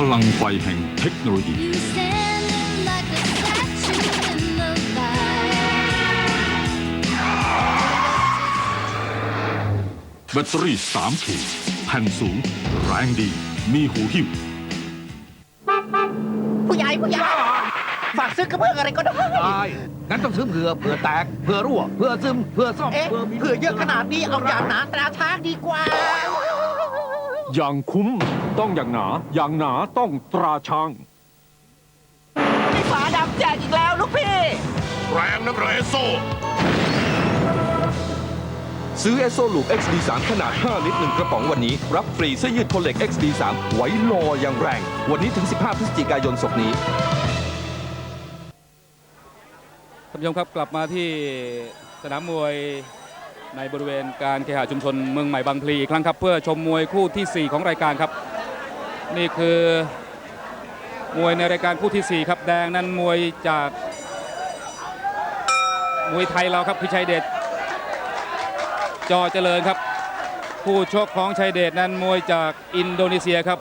พลังไฟแห่งเทคโนโลยี You standing like a statue in the light. แบตเตอรี่3ขีดแผ่นสูง แรงดี มีหูหิ้ว ผู้ใหญ่ผู้ใหญ่ฝากซื้อกระเบื้องอะไรก็ได้ได้งั้นต้องซื้อเผื่อเผื่อแตกเผื่อรั่วเผื่อซึมเผื่อซ่อมเอ๊ะเผื่อมีเผื่อเยอะขนาดนี้เอาอย่างหนาตราช้างดีกว่า อย่างคุ้มต้องอย่างหนา อย่างหนาต้องตราช้างมีฝาดำแจกอีกแล้วลูกพี่ แรงนักเรโซ ซื้อเอโซลูก XD3 ขนาด 5 ลิตร 1 กระป๋องวันนี้ รับฟรีเสื้อยืดทนเหล็ก XD3 ไว้รออย่างแรง วันนี้ถึง 15 พฤศจิกายนศกนี้ท่านผู้ชมครับกลับมาที่สนามมวย ในบริเวณการเคหะชุมชนเมืองใหม่บางพลีอีกครั้งครับ เพื่อชมมวยคู่ที่ 4 ของรายการครับ นี่คือมวยในรายการคู่ทีสี่ 4 ครับแดงนั้นมวยจากมวยไทยเราครับคือชัยเดชจอเจริญครับ ผู้ชกของชัยเดชนั้นมวยจากอินโดนีเซียครับ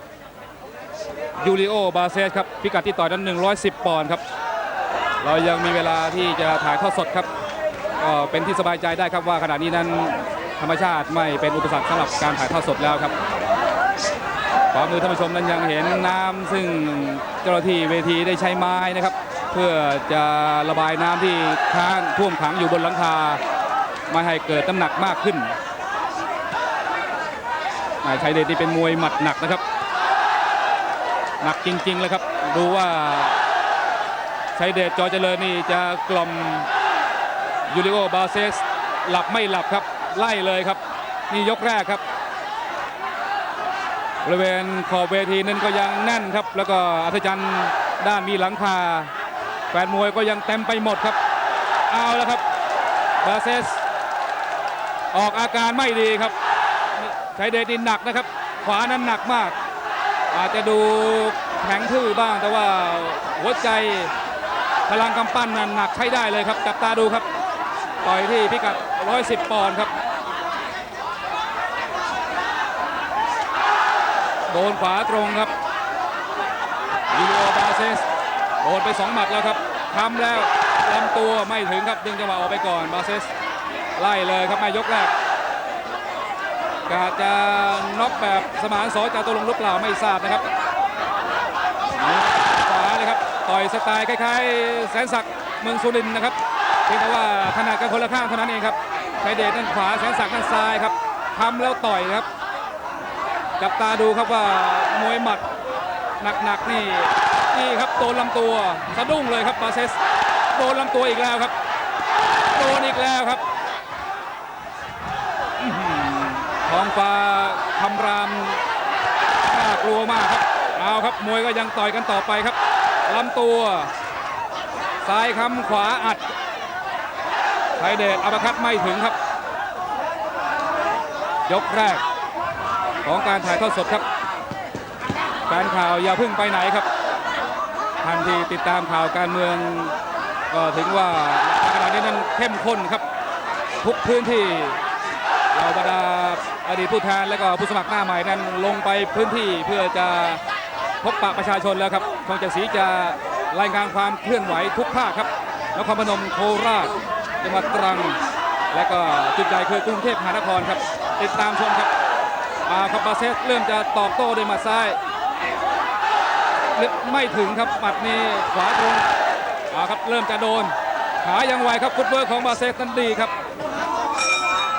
ยูริโอบาเซสครับพิกัดที่ต่อยนั้น 110 ปอนด์ครับ เรายังมีเวลาที่จะถ่ายทอดสดครับ ก็เป็นที่สบายใจได้ครับว่าขณะนี้นั้นธรรมชาติไม่เป็นอุปสรรคสำหรับการถ่ายทอดสดแล้วครับขวามือท่านผู้ชมนั้นยังเห็นน้ำซึ่งเจ้าหน้าที่เวทีได้ใช้ไม้นะครับ เพื่อจะระบายน้ำที่ค้างท่วมขังอยู่บนหลังคาไม่ให้เกิดน้ำหนักมากขึ้นนายชัยเดชนี่เป็นมวยหมัดหนักนะครับ หนักจริงๆเลยครับ ดูว่าชัยเดชจอเจริญนี่จะกล่อม ยูริโอบาเซสหลับไม่หลับครับไล่เลยครับ นี่ยกแรกครับบริเวณขอบเวทีนั้นก็ยังแน่นครับ แล้วก็อัศจรรย์ด้านมีหลังคาแฟนมวยก็ยังเต็มไปหมดครับ เอาแล้วครับบาเซสออกอาการไม่ดีครับใชัยเดชนี่หนักนะครับ ขวานั้นหนักมาก อาจจะดูแข็งทื่อบ้างแต่ว่าหัวใจพลังกำปั้นนั้นหนักใช้ได้เลยครับ จับตาดูครับ ต่อยที่พิกัด 110 ปอนด์ครับ โดนขวาตรงครับยูโรบาเซสโดนไป2หมัดแล้วครับทำแล้วลำตัวไม่ถึงครับดึงจังหวะออกไปก่อนบาเซสไล่เลยครับไม่ยกแรกกาจะน็อกแบบสมานสอจาตุรงค์หรือเปล่าไม่ทราบนะครับขวาเลยครับ ต่อยสไตล์คล้ายๆ แสนศักดิ์เมืองสุรินทร์นะครับ เพียงแต่ว่าขนาดกันคนละข้างเท่านั้นเองครับชัยเดชนั่นขวาแสนศักดิ์นั่นซ้ายครับทำแล้วต่อยครับ จับตาดูครับว่ามวยหมัดหนักๆนี่นี่ครับโดนลำตัวสะดุ้งเลยครับบาเซสโดนลำตัวอีกแล้วครับโดนอีกแล้วครับท้องฟ้าคำรามน่ากลัวมากครับเอาครับมวยก็ยังต่อยกันต่อไปครับลำตัวซ้ายคำขวาอัด ไทยเดชอัปคัดไม่ถึงครับ ยกแรกของการถ่ายทอดสดครับการข่าวอย่าพิ่งไปไหนครับท่านที่ติดตามข่าวการเมืองก็ถึงว่าขณะนี้นั้นเข้มข้นครับ ทุกพื้นที่เราบรรดาอดีตผู้แทนและก็ผู้สมัครหน้าใหม่นั้นลงไปพื้นที่เพื่อจะพบปะประชาชนแล้วครับคงจะสีจะรายงานความเคลื่อนไหวทุกภาคครับนครพนมโคราช จังหวัดตรัง และก็จุดใหญ่คือกรุงเทพมหานครครับ ติดตามชมครับอาคาบาเซสเริ่มจะตอบโต้ด้วยหมัดซ้ายไม่ถึงครับหมัดนี้ขวาตรงเอาครับเริ่มจะโดน ขายังไหวครับฟุตเวิร์กของบาเซสนั้นดีครับ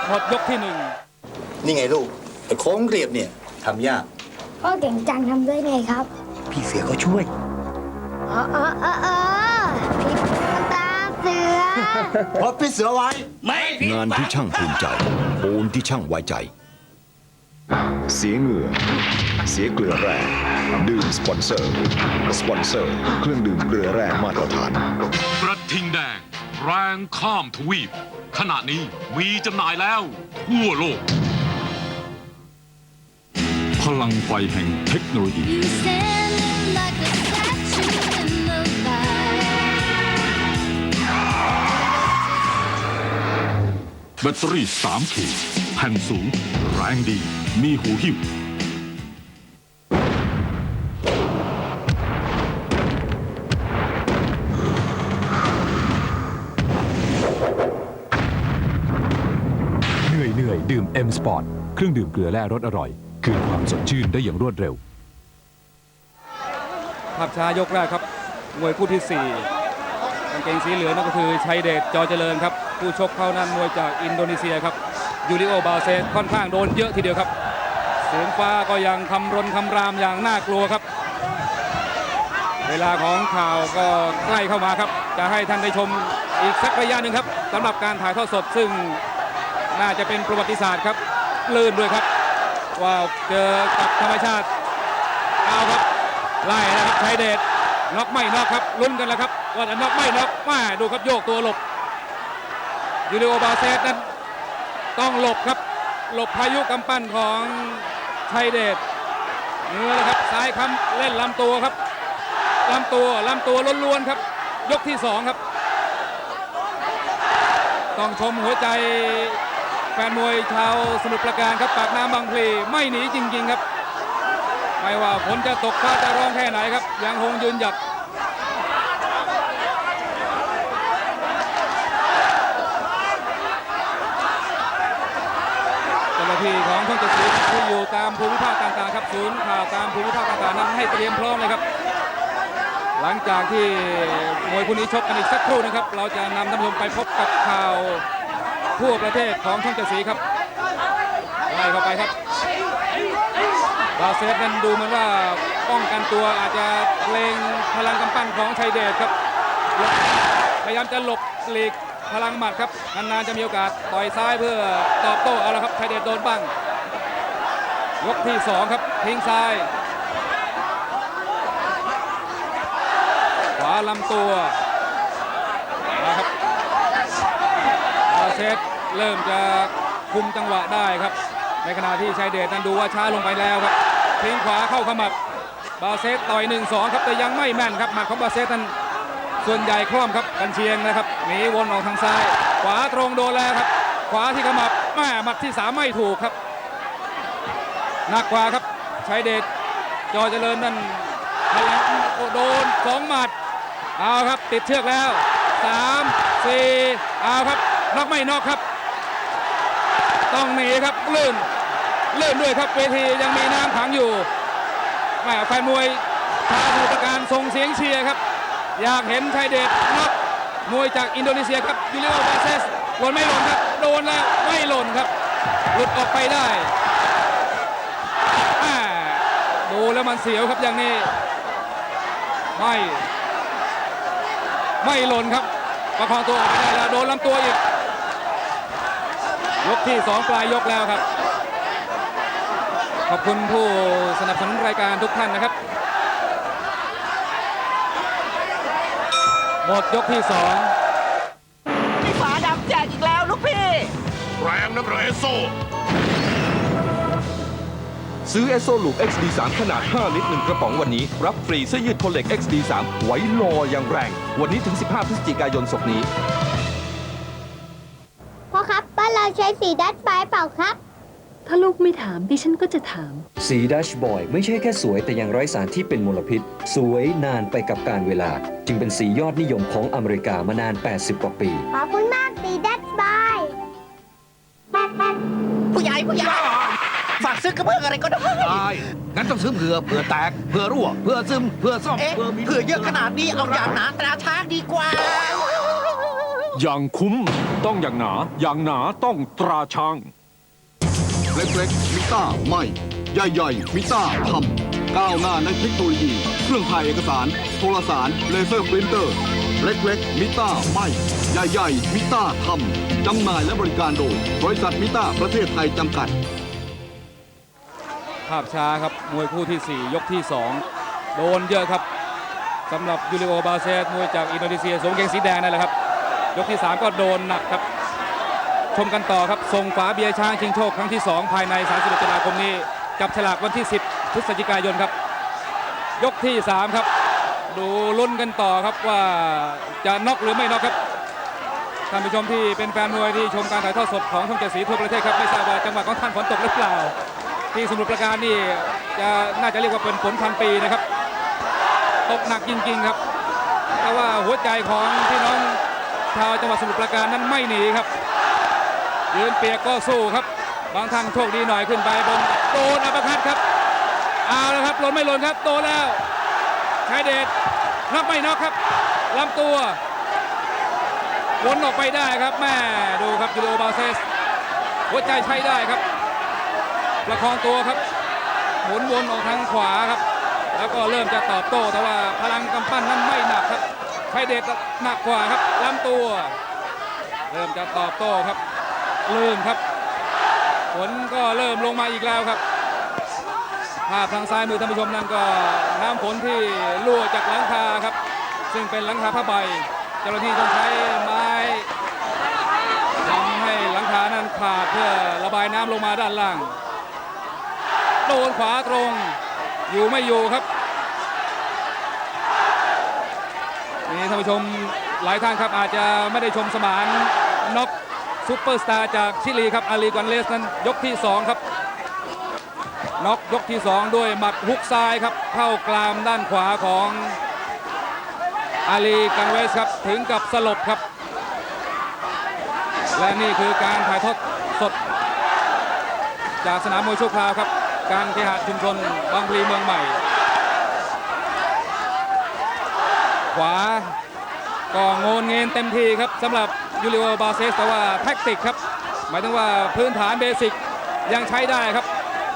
หมดยกที่หนึ่งนี่ไงลูกไอ้โค้งเกลียบเนี่ยทำยากพ่อเก่งจังทำได้ไงครับ พี่เสือเขาช่วยอ๋ออ๋ออ๋ออ๋อพี่ตา เสือเพราะพี่เสือไว้งานที่ช่างภูมิใจปูนที่ช่างไว้ใจ เสียเหงื่อ เสียเกลือแร่ดื่มสปอนเซอร์ สปอนเซอร์ เครื่องดื่มเกลือแร่มาตรฐาน กระทิงแดง แรงข้ามทวีป ขณะนี้มีจำหน่ายแล้ว ทั่วโลก พลังไฟแห่งเทคโนโลยี You standing like a แบตเตอรี่3ขีดแผ่นสูง แรงดี มีหูหิ้วเหนื่อยเหนื่อยดื่ม M Sport เครื่องดื่มเกลือแร่รสอร่อย คืนความสดชื่นได้อย่างรวดเร็ว ภาพช้ายกแรกครับ มวยคู่ที่4กางเกงสีเหลืองนั่นก็คือชัยเดชจอเจริญครับ ผู้ชกเขานั้นมวยจากอินโดนีเซียครับยูริโอบาเซค่อนข้างโดนเยอะทีเดียวครับ เสียงฟ้าก็ยังคำรนคำรามอย่างน่ากลัวครับ เวลาของข่าวก็ใกล้เข้ามาครับ จะให้ท่านได้ชมอีกสักระยะหนึ่งครับสำหรับการถ่ายทอดสดซึ่งน่าจะเป็นประวัติศาสตร์ครับลื่นด้วยครับว่าเจอกับธรรมชาติเอาครับไล่นะครับชัยเดชน็อกไม่น็อกครับลุ้นกันแล้วครับว่าจะน็อกไม่น็อกมาดูครับโยกตัวหลบ ยูริโอบาเซสนั้นต้องหลบครับ หลบพายุกำปั้นของชัยเดชเนื้อแล้วครับซ้ายค้ำเล่นลำตัวครับลำตัวลำตัวล้วนๆครับ ยกที่สองครับ ต้องชมหัวใจแฟนมวยชาวสมุทรปราการครับปากน้ำบางพลีไม่หนีจริง ๆ ครับ ไม่ว่าฝนจะตกฟ้าจะร้องแค่ไหนครับ ยังคงยืนหยัด เจ้าหน้าที่ของช่องเจ็ดสีที่อยู่ตามภูมิภาคต่างๆครับศูนย์ข่าวตามภูมิภาคต่างๆนั้นให้เตรียมพร้อมเลยครับ หลังจากที่มวยคู่นี้ชกกันอีกสักครู่นะครับ เราจะนำท่านผู้ชมไปพบกับข่าวทั่วประเทศของช่องเจ็ดสีครับไล่เข้าไปครับบาเซสนั้นดูเหมือนว่าป้องกันตัวอาจจะเกรงพลังกำปั้นของชัยเดชครับหลบพยายามจะหลบหลีกพลังหมัดครับนานๆจะมีโอกาสต่อยซ้ายเพื่อตอบโต้เอาละครับชัยเดชโดนบ้าง ยกที่สองครับทิ้งซ้าย ขวาลำตัวนะครับบาเซสเริ่มจะคุมจังหวะได้ครับ ในขณะที่ชัยเดชนั้นดูว่าช้าลงไปแล้วครับทิ้งขวาเข้าขมับบาเซสต่อย 1-2 ครับแต่ยังไม่แม่นครับหมัดของบาเซสนั้นส่วนใหญ่คล่อมครับกันเชียงนะครับหนีวนออกทางซ้าย ขวาตรงโดนแล้วครับ ขวาที่ขมับแม่หมัดที่สามไม่ถูกครับ หนักกว่าครับชัยเดชจอเจริญนั่นโดนสองหมัดเอาครับติดเชือกแล้วสามสี่เอาครับนอกไม่นอกครับ ต้องหนีครับลื่นลื่นด้วยครับเวทียังมีน้ำขังอยู่แหมแฟนมวยชาวสมุทรปราการส่งเสียงเชียร์ครับ อยากเห็นชัยเดชน็อกมวยจากอินโดนีเซียครับยูริโอบาเซสหล่นไม่หล่นครับ โดนแล้วไม่หล่นครับ หลุดออกไปได้ แล้วมันเสียวครับอย่างนี้ ไม่ ไม่หล่นครับ ประคองตัวออกไปได้แล้วโดนลำตัวอีก ยกที่2ปลายยกแล้วครับ ขอบคุณผู้สนับสนุนรายการทุกท่านนะครับ หมดยกที่2มีฝาดำแจกอีกแล้วลูกพี่ แรงนะเรโซ ซื้อเอสโซลูป XD3 ขนาด 5 ลิตร 1 กระป๋องวันนี้ รับฟรีเสื้อยืดทนเหล็ก XD3 ไว้รออย่างแรง วันนี้ถึง 15 พฤศจิกายนศกนี้ พ่อครับบ้านเราใช้สีดัดไฟเปล่าครับ ถ้าลูกไม่ถามดิฉันก็จะถาม สีดัชบอยไม่ใช่แค่สวยแต่ยังไร้สารที่เป็นมลพิษ สวยนานไปกับการเวลา จึงเป็นสียอดนิยมของอเมริกามานาน 80 กว่าปี ขอบคุณมากสีดัดไฟผู้ใหญ่ผู้ใหญ่ ฝากซื้อกระเบื้องอะไรก็ได้ ได้ งั้นต้องซื้อเผื่อเผื่อแตกเผื่อรั่วเผื่อซึมเผื่อซ่อมเอ๊ะเผื่อมีเผื่อเยอะขนาดนี้เอาอย่างหนาตราช้างดีกว่า อย่างคุ้มต้องอย่างหนา อย่างหนาต้องตราช้างเล็กๆมิต้าไม่ ใหญ่ๆมิต้าทำก้าวหน้าในเทคโนโลยี เครื่องถ่ายเอกสาร โทรสาร เลเซอร์ปรินเตอร์ เล็กๆมิต้าไม่ใหญ่ๆมิต้าทำจำหน่ายและบริการโดยบริษัทมิต้าประเทศไทยจำกัดภาพช้าครับมวยคู่ที่ 4 ยกที่ 2 โดนเยอะครับสำหรับยูริโอบาเซสมวยจากอินโดนีเซียสวมกางเกงสีแดงนั่นแหละครับ ยกที่ 3 ก็โดนหนักครับ ชมกันต่อครับส่งฝาเบียร์ช้างชิงโชคครั้งที่ 2 ภายใน31ตุลาคมนี้ จับฉลากวันที่ 10 พฤศจิกายนครับ ยกที่ 3 ครับ ดูลุ้นกันต่อครับว่าจะน็อกหรือไม่น็อกครับท่านผู้ชมที่เป็นแฟนมวยที่ชมการถ่ายทอดสดของช่องเจ็ดสีทั่วประเทศครับไม่ทราบว่าจังหวะของท่านฝนตกหรือเปล่า ที่สมุทรปราการนี่จะน่าจะเรียกว่าเป็นฝนพันปีนะครับตกหนักจริงๆครับ แต่ว่าหัวใจของพี่น้องชาวจังหวัดสมุทรปราการนั้นไม่หนีครับ ยืนเปียกก็สู้ครับ บางท่านโชคดีหน่อยขึ้นไปบนโดนอัปคัดครับเอาแล้วครับหล่นไม่หล่นครับโดนแล้วชายเดชนับไม่นอกครับลำตัววนออกไปได้ครับแม่ดูครับยูโรบาเซสหัวใจใช้ได้ครับ ประคองตัวครับ หมุนวนออกทางขวาครับ แล้วก็เริ่มจะตอบโต้แต่ว่าพลังกำปั้นนั้นไม่หนักครับชัยเดชหนักกว่าครับลำตัว เริ่มจะตอบโต้ครับลื่นครับฝนก็เริ่มลงมาอีกแล้วครับภาพทางซ้ายมือท่านผู้ชมนั่นก็น้ำฝนที่รั่วจากหลังคาครับ ซึ่งเป็นหลังคาผ้าใบเจ้าหน้าที่ต้องใช้ไม้ทำให้หลังคานั้นขาดเพื่อระบายน้ำลงมาด้านล่าง โดนขวาตรง อยู่ไม่อยู่ครับนี่ท่านผู้ชมหลายท่านครับอาจจะไม่ได้ชมสมานน็อกซูเปอร์สตาร์จากชิลีครับอาลีกอนเลสนั้นยกที่ 2 ครับน็อกยกที่ 2 ด้วยหมัดฮุกซ้ายครับเข้ากลามด้านขวาของอาลีกันเวสครับถึงกับสลบครับ และนี่คือการถ่ายทอดสด จากสนามมวยชั่วคราวครับ การเคหะชุมชนบางพลีเมืองใหม่ ขวาก็โงนเงินเต็มทีครับสำหรับยูริโอบาเซสแต่ว่าแท็กติกครับ หมายถึงว่าพื้นฐานเบสิกยังใช้ได้ครับ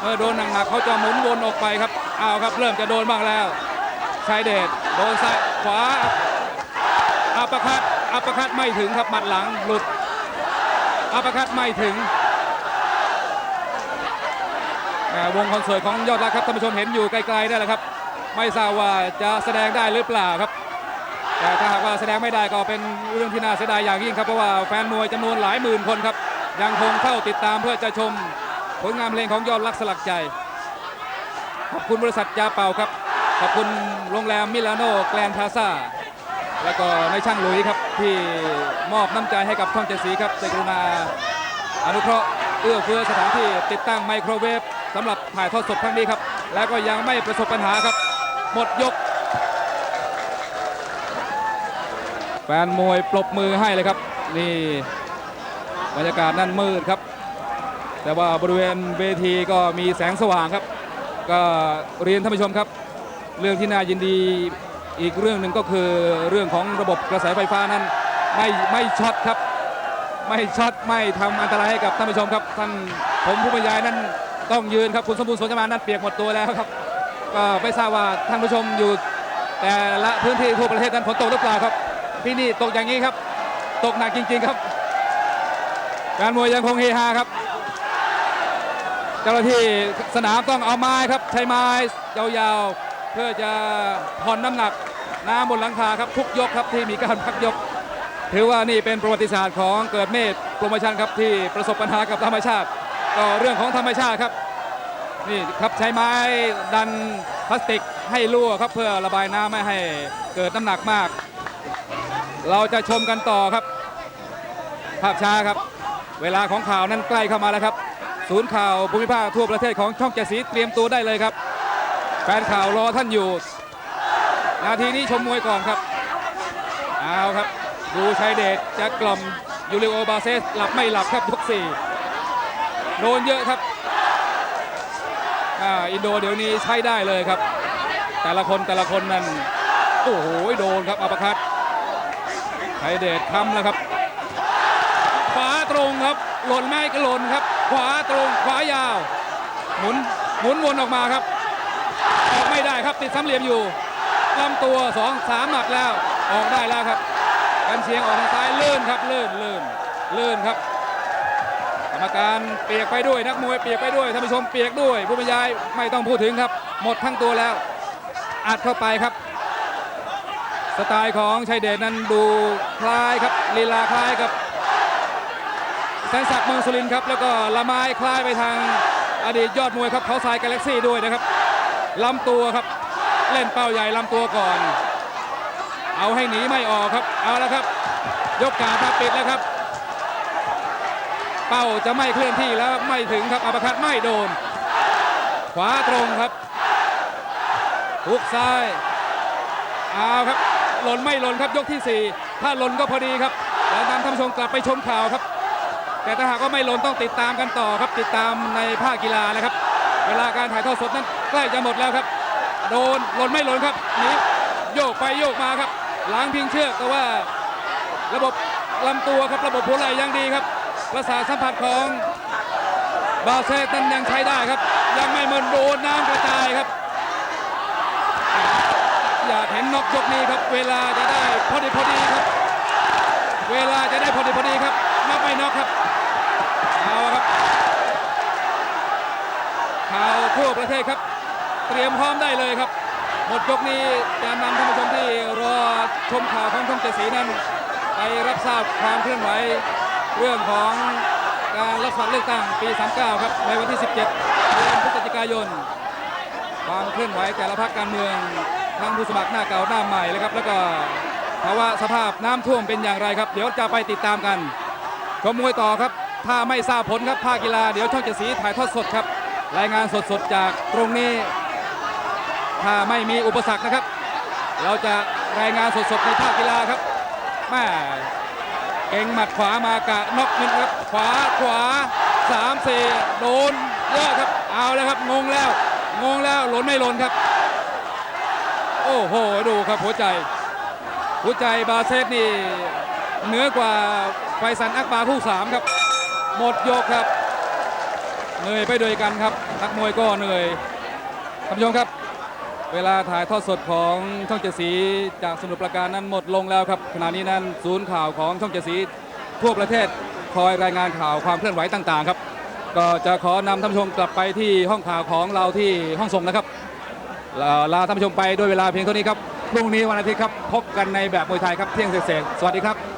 เมื่อโดนหนักๆเขาจะหมุนวนออกไปครับเอาครับเริ่มจะโดนบ้างแล้วชายเดชโดนซ้ายขวาอัปคัดอัปคัดไม่ถึงครับหมัดหลังหลุดอัปคัดไม่ถึง วงคอนเสิร์ตของยอดรักครับท่านผู้ชมเห็นอยู่ไกลๆนั่นแหละครับ ไม่ทราบว่าจะแสดงได้หรือเปล่าครับ แต่ถ้าหากว่าแสดงไม่ได้ก็เป็นเรื่องที่น่าเสียดายอย่างยิ่งครับเพราะว่าแฟนมวยจำนวนหลายหมื่นคนครับ ยังคงเข้าติดตามเพื่อจะชมผลงานเพลงของยอดรักสลักใจ ขอบคุณบริษัทยาเป่าครับ ขอบคุณโรงแรมมิลานโนแกลนพาซาแล้วก็ในายช่างหลุยครับที่มอบน้ำใจให้กับท่องเจ็ดสีครับใจกรุณาอนุเคราะห์เอื้อเฟื้อสถานที่ติดตั้งไมโครเวฟ สำหรับถ่ายทอดสดครั้งนี้ครับ แล้วก็ยังไม่ประสบปัญหาครับ หมดยก แฟนมวยปรบมือให้เลยครับ นี่บรรยากาศนั่นมืดครับ แต่ว่าบริเวณเวทีก็มีแสงสว่างครับ ก็เรียนท่านผู้ชมครับ เรื่องที่น่ายินดีอีกเรื่องหนึ่งก็คือเรื่องของระบบกระแสไฟฟ้านั้นไม่ไม่ช็อตครับ ไม่ช็อตไม่ทำอันตรายให้กับท่านผู้ชมครับท่านผมผู้บรรยายนั้น ต้องยืนครับคุณสมบูรณ์สนจมานนั้นเปียกหมดตัวแล้วครับก็ไม่ทราบว่าท่านผู้ชมอยู่แต่ละพื้นที่ทั่วประเทศนั้นฝนตกหรือเปล่าครับ ที่นี่ตกอย่างนี้ครับ ตกหนักจริง ๆครับ การมวยยังคงเฮฮาครับเจ้าหน้าที่สนามต้องเอาไม้ครับใช้ไม้ยาวๆเพื่อจะผ่อนน้ำหนักน้ำบนหลังคาครับทุกยกครับที่มีการพักยก ถือว่านี่เป็นประวัติศาสตร์ของเกิดเมธโปรโมชั่นครับที่ประสบปัญหากับธรรมชาติ ก็เรื่องของธรรมชาติครับ นี่ครับใช้ไม้ดันพลาสติกให้รั่วครับเพื่อระบายน้ำไม่ให้เกิดน้ำหนักมาก เราจะชมกันต่อครับ ภาพช้าครับ เวลาของข่าวนั้นใกล้เข้ามาแล้วครับ ศูนย์ข่าวภูมิภาคทั่วประเทศของช่องเจสีเตรียมตัวได้เลยครับ แฟนข่าวรอท่านอยู่ นาทีนี้ชมมวยก่อนครับเอาครับดูชัยเดชจะกล่อมยูริโอบาเซสหลับไม่หลับครับยกสี่ โดนเยอะครับอ่าอินโดเดี๋ยวนี้ใช้ได้เลยครับ แต่ละคนแต่ละคนนั้นโอ้โหโดนครับอัปคัตชัยเดชค้ำแล้วครับ ขวาตรงครับ หล่นไม่ก็หล่นครับ ขวาตรงขวายาว หมุนหมุนวนออกมาครับ ออกไม่ได้ครับติดสามเหลี่ยมอยู่ลำตัวสองสามหมัดแล้วออกได้แล้วครับกันเชียงออกทางซ้ายลื่นครับลื่นลื่นลื่นครับ รรมการเปียกไปด้วยนักมวยเปียกไปด้วยท่านผู้ชมเปียกด้วยผู้บรรยายไม่ต้องพูดถึงครับ หมดทั้งตัวแล้วอัดเข้าไปครับ สไตล์ของชัยเดชนั้นดูคล้ายครับลีลาคล้ายกับแสนศักดิ์เมืองสุรินครับ แล้วก็ละไม้คล้ายไปทางอดีตยอดมวยครับเขาทรายกาแล็กซี่ด้วยนะครับลำตัวครับ เล่นเป้าใหญ่ลำตัวก่อน เอาให้หนีไม่ออกครับ เอาแล้วครับ ยกขาทับปิดแล้วครับ เป้าจะไม่เคลื่อนที่แล้วไม่ถึงครับอัปคัตไม่โดน ขวาตรงครับหุกซ้ายเอาครับหล่นไม่หล่นครับยกที่ 4 ถ้าหล่นก็พอดีครับแล้วนำท่านชมกลับไปชมข่าวครับ แต่ถ้าหากว่าไม่หล่นต้องติดตามกันต่อครับ ติดตามในภาคกีฬานะครับ เวลาการถ่ายทอดสดนั้นใกล้จะหมดแล้วครับ โดนหล่นไม่หล่นครับนีโยกไปโยกมาครับล้างพิงเชือกแต่ว่า ระบบลำตัวครับระบบหัวไหล่ยังดีครับ ประสาทสัมผัสของบาเซตนั้นยังใช้ได้ครับ ยังไม่เหมือนโดนน้ำกระจายครับ อยากเห็นน็อกยกนี้ครับ เวลาจะได้พอดีพอดีครับ เวลาจะได้พอดีพอดีครับน็อกไม่น็อกครับเอาครับข่าวทั่วประเทศครับ เตรียมพร้อมได้เลยครับหมดยกนี้จะนำท่านผู้ชมที่รอชมข่าวของช่องเจ็ดสีนั้น ไปรับทราบความเคลื่อนไหว เรื่องของการรับสมัครเลือกตั้งปี 39 ครับ ในวันที่ 17เดือนพฤศจิกายน ความเคลื่อนไหวแต่ละพรรคการเมืองทั้งผู้สมัครหน้าเก่าหน้าใหม่เลยครับ แล้วก็ภาวะสภาพน้ำท่วมเป็นอย่างไรครับ เดี๋ยวจะไปติดตามกันชมมวยต่อครับ ถ้าไม่ทราบผลครับภาคกีฬาเดี๋ยวช่องเจ็ดสีถ่ายทอดสดครับ รายงานสดๆจากตรงนี้ ถ้าไม่มีอุปสรรคนะครับ เราจะรายงานสดๆในภาคกีฬาครับแม่ เก่งหมัดขวามากะน็อกหนึ่งครับ ขวาขวาสามสี่โดนเยอะครับ เอาแล้วครับ งงแล้ว งงแล้วหล่นไม่หล่นครับ โอ้โห ดูครับหัวใจ หัวใจบาเซตนี่เหนือกว่าไฟสันอักบาคู่สามครับ หมดยกครับ เหนื่อยไปด้วยกันครับนักมวยก็เหนื่อยท่านผู้ชมครับ เวลาถ่ายทอดสดของช่องเจ็ดสีจากสมุทรปราการนั้นหมดลงแล้วครับขณะนี้นั้นศูนย์ข่าวของช่องเจ็ดสีทั่วประเทศคอยรายงานข่าวความเคลื่อนไหวต่างๆ ครับ ก็จะขอนำท่านผู้ชมกลับไปที่ห้องข่าวของเราที่ห้องส่งนะครับลาท่านผู้ชมไปด้วยเวลาเพียงเท่านี้ครับพรุ่งนี้วันอาทิตย์ครับพบกันในแบบมวยไทยครับเที่ยงเศษสวัสดีครับ